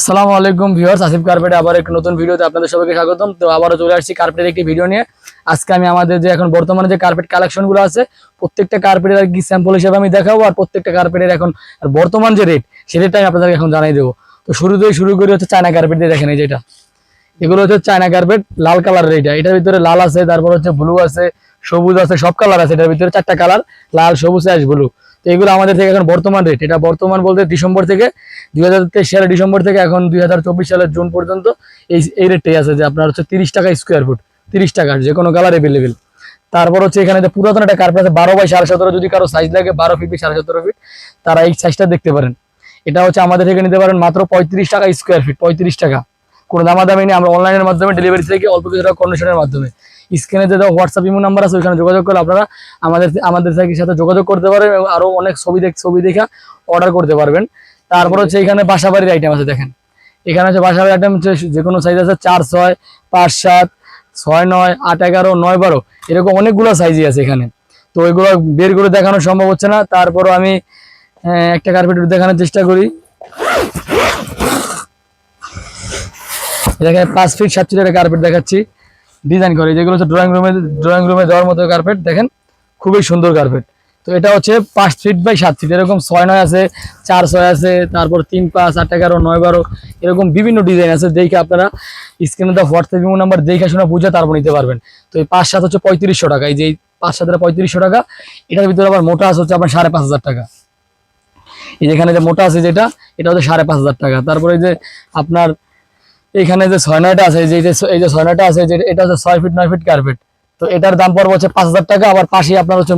আসসালামু আলাইকুম ভিউয়ার্স, আসিফ কার্পেটে আবার এক নতুন ভিডিওতে আপনাদের সবাইকে স্বাগতম। তো আবারও চলে আসছি কার্পেটের একটি ভিডিও নিয়ে। আজকে আমি আমাদের যে এখন বর্তমানে যে কার্পেট কালেকশনগুলো আছে, প্রত্যেকটা কার্পেটের আর কি স্যাম্পল হিসেবে আমি দেখাবো আর প্রত্যেকটা কার্পেটের এখন আর বর্তমান যে রেট সে রেটটা আমি আপনাদেরকে এখন জানাই দেবো। তো শুরুতেই শুরু করি হচ্ছে চায়না কার্পেট দিয়ে দেখেন এই যেটা এগুলো হচ্ছে চায়না কার্পেট, লাল কালারের এটা এটার ভিতরে লাল আছে, তারপর হচ্ছে ব্লু আছে, সবুজ আছে, সব কালার আছে। এটার ভিতরে চারটা কালার, লাল, সবুজ, অ্যাশ, ব্লু। তো এগুলো আমাদের থেকে এখন বর্তমান রেট এটা বর্তমান বলতে ডিসেম্বর থেকে দুই হাজার তেইশ সালের ডিসেম্বর থেকে এখন দুই সালের জুন পর্যন্ত এই এই রেটটাই আছে যে আপনার হচ্ছে তিরিশ টাকা স্কোয়ার ফুট তিরিশ টাকা যে কোনো কালার অ্যাভেলেবেল তারপর হচ্ছে এখানে পুরাতন একটা কার্পেট আছে, বারো বাই সাড়ে সতেরো, যদি কারও সাইজ লাগে বারো ফিট সাড়ে সতেরো ফিট তারা এই সাইজটা দেখতে পারেন। এটা হচ্ছে আমাদের থেকে নিতে পারেন মাত্র পঁয়ত্রিশ টাকা স্কোয়ার ফিট পঁয়ত্রিশ টাকা। কোনো দামাদামি নেই, আমরা অনলাইনের মাধ্যমে ডেলিভারি থেকে অল্প কিছু টাকা কন্ডিশনের মাধ্যমে। স্ক্রিনে যে হোয়াটসঅ্যাপ ইমো নাম্বার আছে, ওইখানে যোগাযোগ করলে আপনারা আমাদের আমাদের থেকে সাথে যোগাযোগ করতে পারবেন এবং আরও অনেক ছবি দেখ ছবি দেখা অর্ডার করতে পারবেন। তারপর হচ্ছে এখানে বাসাবাড়ির আইটেম আছে, দেখেন। এখানে হচ্ছে বাসাবাড়ির আইটেম হচ্ছে যে কোনো সাইজ আছে, চার, ছয়, পাঁচ, সাত, ছয়, নয়, আট, এগারো, নয়, বারো। এরকম অনেকগুলো সাইজই আছে এখানে। তো ওইগুলো বের করে দেখানো সম্ভব হচ্ছে না। তারপরও আমি একটা কার্পেট দেখানোর চেষ্টা করি। এখানে পাঁচ ফিট সাত ফিটের কার্পেট দেখাচ্ছি। ডিজাইন করে যেগুলো হচ্ছে ড্রয়িং রুমে ড্রয়িং রুমে দেওয়ার মতো কার্পেট দেখেন, খুবই সুন্দর কার্পেট তো এটা হচ্ছে পাঁচ ফিট বাই সাত ফিট এরকম ছয় নয় আছে, চার ছয় আছে, তারপর তিন পাঁচ, আট এগারো, নয় বারো, এরকম বিভিন্ন ডিজাইন আছে, দেখে আপনারা স্ক্রিনে দেওয়া হোয়াটসঅ্যাপ ইমো নাম্বার দেখে শোনা বুঝে তারপর নিতে পারবেন। তো এই পাঁচ সাত হচ্ছে পঁয়ত্রিশশো টাকা, এই যে পাঁচ সাতের পঁয়ত্রিশশো টাকা, এটার ভিতরে আবার মোটা আছে হচ্ছে আপনার সাড়ে পাঁচ হাজার টাকা। এই যেখানে যে মোটা আছে যেটা, এটা হচ্ছে সাড়ে পাঁচ হাজার টাকা। তারপরে যে আপনার এখানে যে ছয় নয়টা আছে যে, এই যে ছয় নয়টা আছে এটা হচ্ছে ছয় ফিট নয় ফিট কার্পেট তো এটার দাম পড়বে হচ্ছে পাঁচ হাজার টাকা, আবার পাশে আপনার হচ্ছে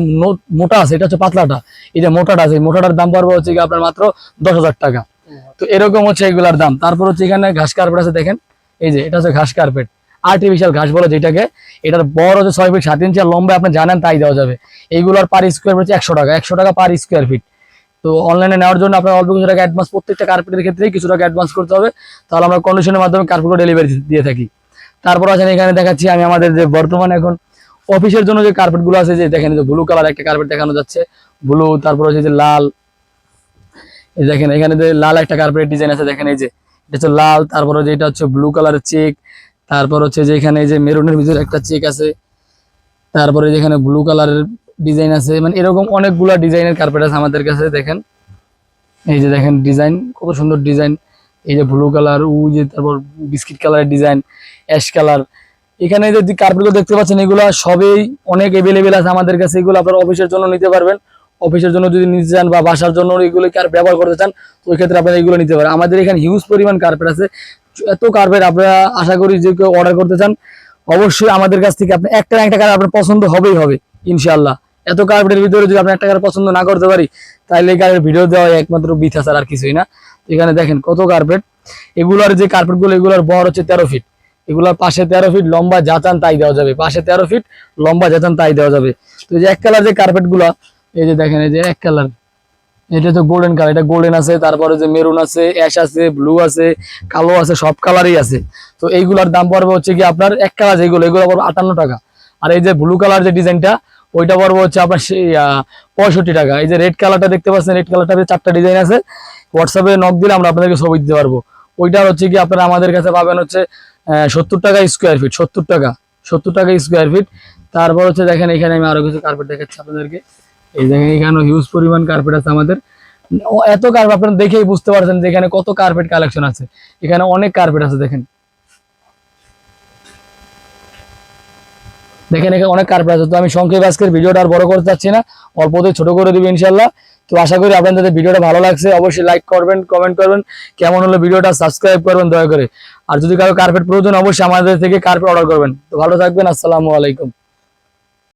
মোটা আছে, এটা হচ্ছে পাতলাটা। এই যে মোটাটা আছে মোটাটার দাম পড়বে হচ্ছে আপনার মাত্র দশ হাজার টাকা। তো এরকম হচ্ছে এগুলার দাম। তারপর হচ্ছে এখানে ঘাস কার্পেট আছে, দেখেন। এই যে, এটা হচ্ছে ঘাস কার্পেট আর্টিফিশিয়াল ঘাস বলে যেটাকে, এটার বড় হচ্ছে ছয় ফিট সাত ইঞ্চি লম্বা আপনি জানেন তাই দেওয়া যাবে। এইগুলোর পার স্কোয়ার ফিট হচ্ছে একশো টাকা। একশো টাকা পার স্কোয়ার ফিট তো অনলাইনে নেওয়ার জন্য আপনার অল্প কিছু টাকা অ্যাডভান্স প্রত্যেকটা কার্পেটের ক্ষেত্রেই কিছু টাকা অ্যাডভান্স করতে হবে। তাহলে আমরা কন্ডিশনের মাধ্যমে কার্পেটগুলো ডেলিভারি দিয়ে থাকি। তারপর আছেন এখানে দেখাচ্ছি আমি আমাদের যে বর্তমানে এখন অফিসের জন্য যে কার্পেটগুলো আছে, যে দেখেন যে ব্লু কালার একটা কার্পেট দেখানো যাচ্ছে। ব্লু তারপর হচ্ছে যে লাল। এই দেখেন, এখানে যে লাল একটা কার্পেটের ডিজাইন আছে, দেখেন এই যে। এটা হচ্ছে লাল, তারপর যে এটা হচ্ছে ব্লু কালারের চেক তারপর হচ্ছে যে এখানে যে মেরুনের ভিতরে একটা চেক আছে। তারপরে যেখানে ব্লু কালারের ডিজাইন আছে। মানে এরকম অনেকগুলা ডিজাইনের কার্পেট আছে আমাদের কাছে, দেখেন। এই যে দেখেন ডিজাইন, কত সুন্দর ডিজাইন। এই যে ব্লু কালার উ যে তারপর বিস্কিট কালারের ডিজাইন অ্যাশ কালার এখানে যে কার্পেটগুলো দেখতে পাচ্ছেন, এগুলো সবই অনেক এভেলেবেল আছে আমাদের কাছে। এগুলো আপনার অফিসের জন্য নিতে পারবেন। অফিসের জন্য যদি নিতে চান বা বাসার জন্য এগুলো ব্যবহার করতে চান, তো ওই ক্ষেত্রে আপনারা এগুলো নিতে পারেন। আমাদের এখানে হিউজ পরিমাণ কার্পেট আছে। এত কার্পেট আপনারা আশা করি যে কেউ অর্ডার করতে চান, অবশ্যই আমাদের কাছ থেকে আপনি একটা একটা কার আপনার পছন্দ হবেই হবে। ইনশাল্লাহ এত কার্পেটের ভিতরে যদি আপনি একটা কার পছন্দ না করতে পারি, তাহলে এই কারের ভিডিও দেওয়া একমাত্র বৃথা আর কিছুই না। এখানে দেখেন কত কার্পেট এগুলোর যে কার্পেটগুলো এগুলোর বহর হচ্ছে তেরো ফিট এগুলোর পাশে তেরো ফিট লম্বা যাচান তাই দেওয়া যাবে। পাশে তেরো ফিট লম্বা যাচান তাই দেওয়া যাবে। তো এই যে এক কালার যে কার্পেটগুলা এই যে দেখেন, এই যে এক কালার এটা তো গোল্ডেন কালার এটা গোল্ডেন আছে, তারপরে যে মেরুন আছে অ্যাশ আছে ব্লু আছে, কালো আছে, সব কালারই আছে। তো এইগুলার দাম পড়বে হচ্ছে কি আপনার এক কালার যেগুলো, এগুলো পড়বে আটান্ন টাকা। আর এই যে ব্লু কালার যে ডিজাইনটা ওইটা পড়বে হচ্ছে আপনার পঁয়ষট্টি টাকা। এই যে রেড কালারটা দেখতে পাচ্ছেন রেড কালারটার চারটা ডিজাইন আছে। হোয়াটসঅ্যাপে নক দিলে আমরা আপনাদেরকে ছবি দিতে পারব। ওইটা হচ্ছে কি, আপনারা আমাদের কাছে পাবেন হচ্ছে সত্তর টাকা স্কোয়ার ফিট সত্তর টাকা সত্তর টাকা স্কোয়ার ফিট তারপর হচ্ছে দেখেন, এখানে আমি আরও কিছু কার্পেট দেখাচ্ছি আপনাদেরকে। এই দেখেন এখানে হিউজ পরিমাণ কার্পেট আছে আমাদের। এত কার্পেট আপনারা দেখেই বুঝতে পারছেন যে এখানে কত কার্পেট কালেকশন আছে। এখানে অনেক কার্পেট আছে, দেখেন। দেখেন এখানে অনেক কার্পেট আছে তো আমি সংক্ষেপ আজকের ভিডিওটা আর বড় করতে চাচ্ছি না, অল্পতে ছোট করে দেবো ইনশাল্লাহ তো আশা করি আপনাদের ভিডিওটা ভালো লাগছে, অবশ্যই লাইক করবেন কমেন্ট করবেন, কেমন হলো ভিডিওটা সাবস্ক্রাইব করবেন দয়া করে। আর যদি কারও কার্পেট প্রয়োজন, অবশ্যই আমাদের থেকে কার্পেট অর্ডার করবেন। তো ভালো থাকবেন, আসসালামু আলাইকুম।